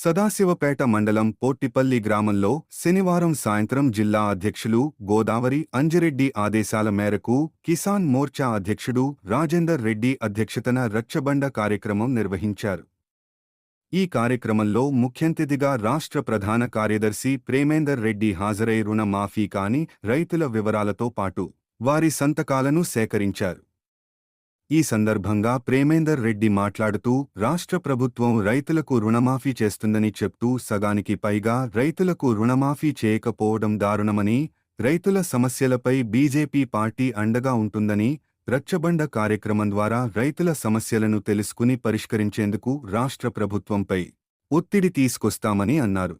సదాశివపేట మండలం పోట్టిపల్లి గ్రామంలో శనివారం సాయంత్రం జిల్లా అధ్యక్షులు గోదావరి అంజిరెడ్డి ఆదేశాల మేరకు కిసాన్ మోర్చా అధ్యక్షుడు రాజేందర్ రెడ్డి అధ్యక్షతన రచ్చబండ కార్యక్రమం నిర్వహించారు. ఈ కార్యక్రమంలో ముఖ్యంతిథిగా రాష్ట్ర ప్రధాన కార్యదర్శి ప్రేమేందర్ రెడ్డి హాజరై రుణ మాఫీ కాని రైతుల వివరాలతో పాటు వారి సంతకాలను సేకరించారు. ఈ సందర్భంగా ప్రేమేందర్ రెడ్డి మాట్లాడుతూ రాష్ట్ర ప్రభుత్వం రైతులకు రుణమాఫీ చేస్తుందని చెప్తూ సగానికి పైగా రైతులకు రుణమాఫీ చేయకపోవడం దారుణమని రైతుల సమస్యలపై బీజేపీ పార్టీ అండగా ఉంటుందని రచ్చబండ కార్యక్రమం ద్వారా రైతుల సమస్యలను తెలుసుకుని పరిష్కరించేందుకు రాష్ట్ర ప్రభుత్వంపై ఒత్తిడి తీసుకొస్తామని అన్నారు.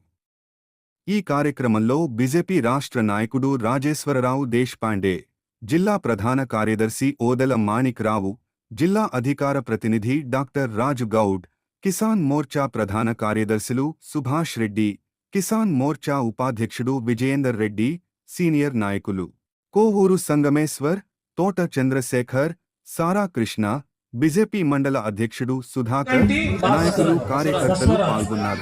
ఈ కార్యక్రమంలో బీజేపీ రాష్ట్ర నాయకుడు రాజేశ్వరరావు దేశ్పాండే జిల్లా ప్రధాన కార్యదర్శి ఓదల మాణిక్ రావు జిల్లా అధికార ప్రతినిధి డాక్టర్ రాజు గౌడ్ కిసాన్ మోర్చా ప్రధాన కార్యదర్శులు సుభాష్ రెడ్డి కిసాన్ మోర్చా ఉపాధ్యక్షుడు విజయేందర్ రెడ్డి సీనియర్ నాయకులు కోవూరు సంగమేశ్వర్ తోట చంద్రశేఖర్ సారా కృష్ణ బీజేపీ మండల అధ్యక్షుడు సుధాకర్ నాయకులు కార్యకర్తలు పాల్గొన్నారు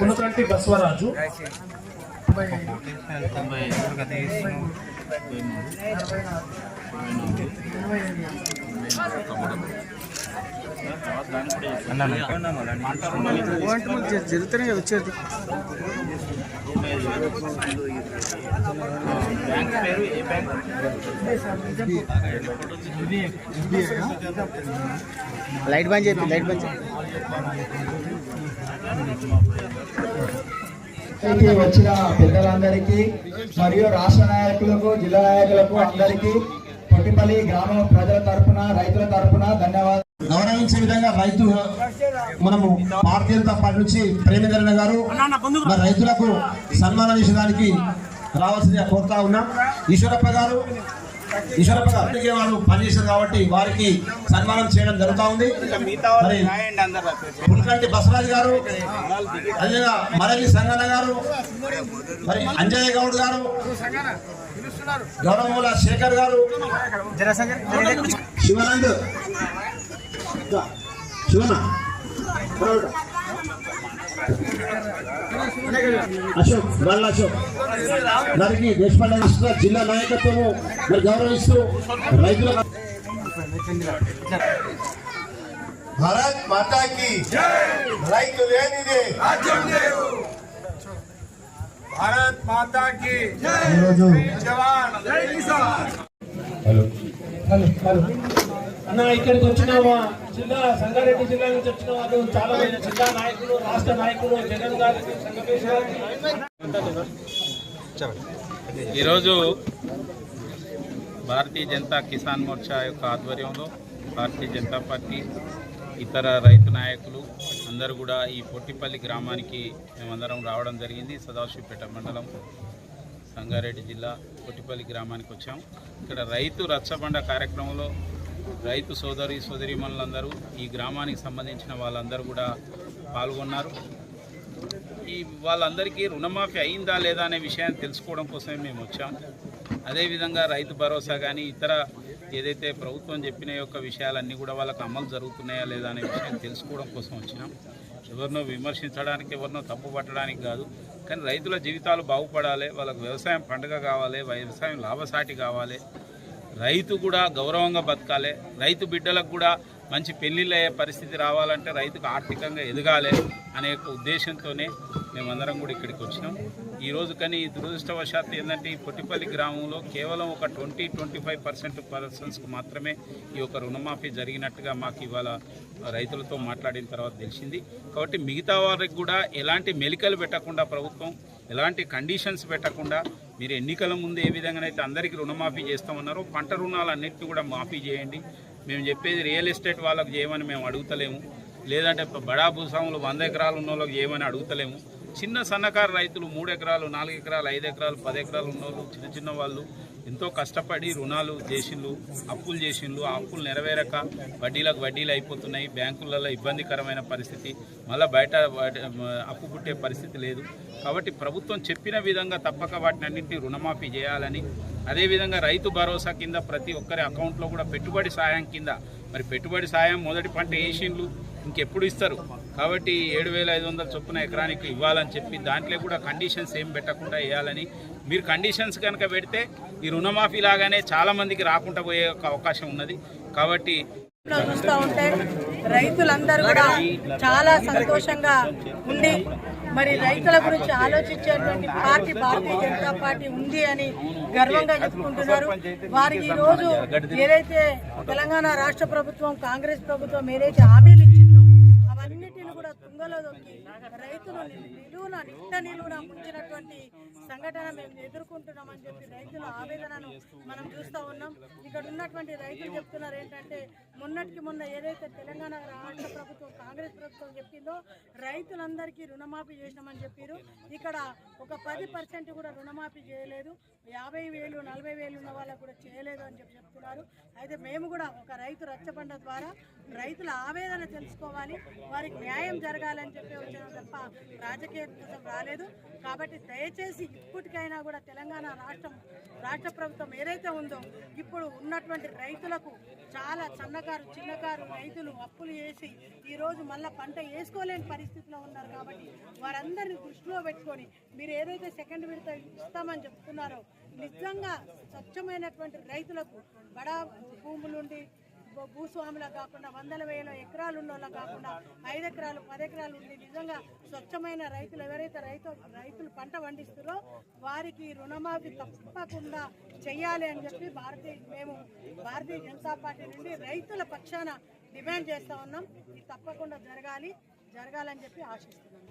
పునకంటి బసవరాజు జరుగుతూనే వచ్చేది లైట్ బంద్ చేయండి లైట్ బంద్ చేయండి ఇక్కడికి వచ్చిన పెద్దలందరికీ మరియు రాష్ట్ర నాయకులకు జిల్లా నాయకులకు అందరికీ పొట్టిపల్లి గ్రామ ప్రజల తరపున రైతుల తరఫున ధన్యవాదాలు. గౌరవించే విధంగా రైతు మనము భారతీయ జనతా పార్టీ నుంచి ప్రేమేంద్రన్న గారు మరి రైతులకు సన్మానం చేసేదానికి రావాల్సిందిగా కోరుతా ఉన్నాం. ఈశ్వరప్ప గారు ఈశ్వరప్ప గారు వాళ్ళు వారు పనిచేశారు కాబట్టి వారికి సన్మానం చేయడం జరుగుతూ ఉంది. మరి బసవరాజ్ గారు అదేవిధంగా మరలి సంగన్న గారు మరి అంజయ్య గౌడ్ గారు గౌరవముల శేఖర్ గారు శివానంద్. శివన అశోక్ వాళ్ళ అశోక్. వారికి దేశపాండే జిల్లా నాయకత్వము మరి గౌరవిస్తూ రైతుల భారత్ మాతాకి రైతు లేనిది. భారత్ మాతాకి జవాన్. అన్న ఇక్కడికి వచ్చిన జిల్లా సంగారెడ్డి జిల్లా నుంచి వచ్చిన వాళ్ళు చాలా మంది జిల్లా నాయకులు రాష్ట్ర నాయకులు జగన్ గారికి. ఈరోజు భారతీయ జనతా కిసాన్ మోర్చా యొక్క ఆధ్వర్యంలో భారతీయ జనతా పార్టీ ఇతర రైతు నాయకులు అందరూ కూడా ఈ పొట్టిపల్లి గ్రామానికి మేమందరం రావడం జరిగింది. సదాశివపేట మండలం సంగారెడ్డి జిల్లా పొట్టిపల్లి గ్రామానికి వచ్చాం. ఇక్కడ రైతు రచ్చబండ కార్యక్రమంలో రైతు సోదరి సోదరిమణులందరూ ఈ గ్రామానికి సంబంధించిన వాళ్ళందరూ కూడా పాల్గొన్నారు. ఈ వాళ్ళందరికీ రుణమాఫీ అయిందా లేదా అనే విషయాన్ని తెలుసుకోవడం కోసమే మేము వచ్చాం. అదేవిధంగా రైతు భరోసా కానీ ఇతర ఏదైతే ప్రభుత్వం చెప్పిన యొక్క విషయాలన్నీ కూడా వాళ్ళకి అమలు జరుగుతున్నాయా లేదా అనే విషయం తెలుసుకోవడం కోసం వచ్చినాం. ఎవరినో విమర్శించడానికి ఎవరినో తప్పు పట్టడానికి కాదు. కానీ రైతుల జీవితాలు బాగుపడాలి వాళ్ళకు వ్యవసాయం పండుగ కావాలి వ్యవసాయం లాభసాటి కావాలి. రైతు కూడా గౌరవంగా బతకాలి. రైతు బిడ్డలకు కూడా మంచి పెళ్ళిళ్ళు అయ్యే పరిస్థితి రావాలంటే రైతుకు ఆర్థికంగా ఎదగాలి అనే ఒక ఉద్దేశంతోనే మేమందరం కూడా ఇక్కడికి వచ్చినాం. ఈరోజు కానీ దురదృష్టవశాత్తు ఏంటంటే ఈ పొట్టిపల్లి గ్రామంలో కేవలం ఒక ట్వంటీ ట్వంటీ ఫైవ్ పర్సెంట్ పర్సన్స్కి మాత్రమే ఈ యొక్క రుణమాఫీ జరిగినట్టుగా మాకు ఇవాళ రైతులతో మాట్లాడిన తర్వాత తెలిసింది. కాబట్టి మిగతా వారికి కూడా ఎలాంటి మెలికలు పెట్టకుండా ప్రభుత్వం ఎలాంటి కండిషన్స్ పెట్టకుండా మీరు ఎన్నికల ముందు ఏ విధంగానైతే అందరికీ రుణమాఫీ చేస్తామన్నారో పంట రుణాలన్నింటినీ కూడా మాఫీ చేయండి. మేము చెప్పేది రియల్ ఎస్టేట్ వాళ్ళకి చేయమని మేము అడుగుతలేము. లేదంటే బడా భూస్వాములు వంద ఎకరాలు ఉన్న వాళ్ళకి చేయమని అడుగుతలేము. చిన్న సన్నకారు రైతులు మూడు ఎకరాలు నాలుగు ఎకరాలు ఐదు ఎకరాలు పది ఎకరాలు ఉన్న వాళ్ళు చిన్న చిన్న వాళ్ళు ఎంతో కష్టపడి రుణాలు చేసిండ్రు అప్పులు చేసిండ్రు ఆ అప్పులు నెరవేరక వడ్డీలకు వడ్డీలు అయిపోతున్నాయి బ్యాంకులలో ఇబ్బందికరమైన పరిస్థితి మళ్ళీ బయట అప్పు పుట్టే పరిస్థితి లేదు. కాబట్టి ప్రభుత్వం చెప్పిన విధంగా తప్పక వాటిని అన్నింటినీ రుణమాఫీ చేయాలని అదేవిధంగా రైతు భరోసా కింద ప్రతి ఒక్కరి అకౌంట్లో కూడా పెట్టుబడి సాయం కింద మరి పెట్టుబడి సాయం మొదటి పంట వేసిండ్లు ఇంకెప్పుడు ఇస్తారు? కాబట్టి ఏడు వేల ఐదు వందల చొప్పున ఎకరానికి ఇవ్వాలని చెప్పి దాంట్లో కూడా కండిషన్స్ ఏం పెట్టకుండా వేయాలని. మీరు కండిషన్స్ కనుక పెడితే ఈ రుణమాఫీ లాగానే చాలా మందికి రాకుండా పోయే అవకాశం ఉన్నది. కాబట్టి చూస్తూ ఉంటే రైతులందరూ కూడా చాలా సంతోషంగా ఉండి మరి రైతుల గురించి ఆలోచించేటువంటి పార్టీ భారతీయ జనతా పార్టీ ఉంది అని గర్వంగా చెప్పుకుంటున్నారు. వారికి ఈరోజు ఏదైతే తెలంగాణ రాష్ట్ర ప్రభుత్వం కాంగ్రెస్ ప్రభుత్వం ఏదైతే హామీలు solo doquier. రైతులు నిలువున నిట్ట నిలువున ముంచినటువంటి సంఘటన మేము ఎదుర్కొంటున్నామని చెప్పి రైతుల ఆవేదనను మనం చూస్తూ ఉన్నాం. ఇక్కడ ఉన్నటువంటి రైతులు చెప్తున్నారు ఏంటంటే మొన్నటికి మొన్న ఏదైతే తెలంగాణ రాష్ట్ర ప్రభుత్వం కాంగ్రెస్ ప్రభుత్వం చెప్పిందో రైతులందరికీ రుణమాఫీ చేసినామని చెప్పారు ఇక్కడ ఒక పది పర్సెంట్ కూడా రుణమాఫీ చేయలేదు. యాభై వేలు నలభై వేలు ఉన్న వాళ్ళకు కూడా చేయలేదు అని చెప్పి చెప్తున్నారు. అయితే మేము కూడా ఒక రైతు రచ్చబండ ద్వారా రైతుల ఆవేదన తెలుసుకోవాలి. వారికి న్యాయం జరగాలని చెప్పి వచ్చిన తప్ప రాజకీయం కోసం రాలేదు. కాబట్టి దయచేసి ఇప్పటికైనా కూడా తెలంగాణ రాష్ట్రం రాష్ట్ర ప్రభుత్వం ఏదైతే ఉందో ఇప్పుడు ఉన్నటువంటి రైతులకు చాలా సన్నకారు చిన్నకారు రైతులు అప్పులు చేసి ఈరోజు మళ్ళీ పంట వేసుకోలేని పరిస్థితిలో ఉన్నారు కాబట్టి వారందరినీ దృష్టిలో పెట్టుకొని మీరు ఏదైతే సెకండ్ విడత ఇస్తామని చెప్తున్నారో నిజంగా స్వచ్ఛమైనటువంటి రైతులకు బడా భూములుండి భూస్వాములకు కాకుండా వందల వేల ఎకరాలు ఉన్నోళ్ళ కాకుండా ఐదు ఎకరాలు పది ఎకరాలు ఉండి నిజంగా స్వచ్ఛమైన రైతులు ఎవరైతే రైతు రైతులు పంట పండిస్తారో వారికి రుణమాఫీ తప్పకుండా చెయ్యాలి అని చెప్పి భారతీయ మేము భారతీయ జనతా పార్టీ నుండి రైతుల పక్షాన డిమాండ్ చేస్తా ఉన్నాం. ఇది తప్పకుండా జరగాలి జరగాలని చెప్పి ఆశిస్తున్నాం.